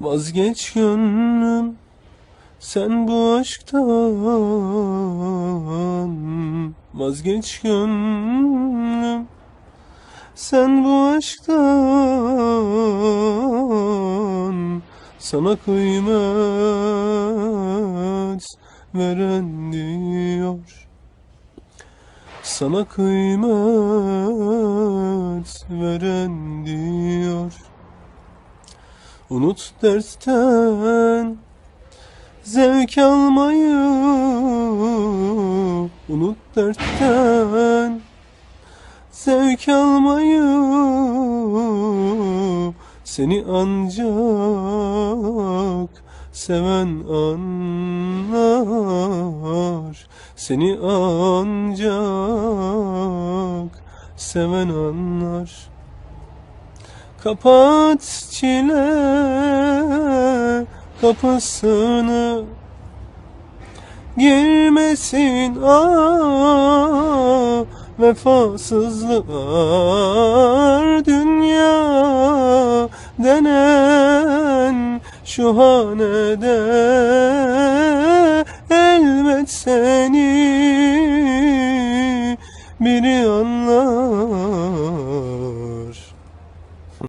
Vazgeç gönlüm sen bu aşktan. Vazgeç gönlüm sen bu aşktan. Sana kıymet veren diyor. Sana kıymet veren Unut dertten zevk almayı. Unut dertten zevk almayı. Seni ancak seven anlar. Seni ancak seven anlar Kapat çile kapısını. Girmesin ah vefasızlar Dünya denen şu hanede Elbet seni biri anlar